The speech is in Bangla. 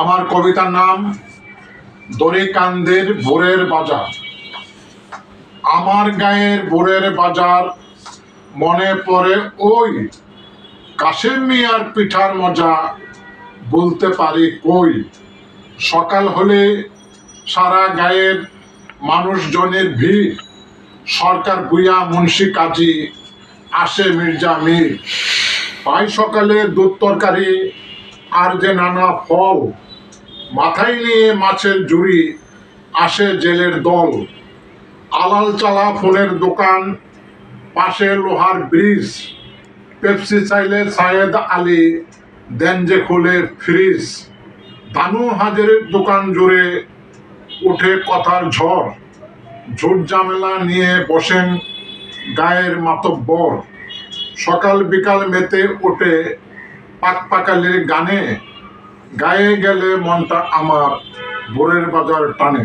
আমার কবিতার নাম দরিকান্দের বোরের বাজার। আমার গায়ের বোরের বাজার, মনে পড়ে ওই কাশেম মিয়ার পিঠার মজা, বলতে পারি কই। সকাল হলে সারা গায়ের মানুষজনের ভিড়, সরকার ভুইয়া মুন্সি কাজী আসে মির্জা মীর। পাই সকালে দুধ তরকারি আর যে নানা ফল মাথায় নিয়ে মাছের জুড়ি আসে জেলের দল। আলাল চালা ফোনের দোকান, পাশে লোহার ব্রিজ। পেপসি চাইলে সায়েদ আলী দেন যে খুলে ফ্রিজ। দানু হাজারের দোকান জুড়ে উঠে কথার ঝড়। ঝুট ঝামেলা নিয়ে বসেন গায়ের মাতব্বর। সকাল বিকাল মেতে ওঠে পাক পাকালির গানে গায়ে গেলে মনটা আমার বোরের বাজার টানে।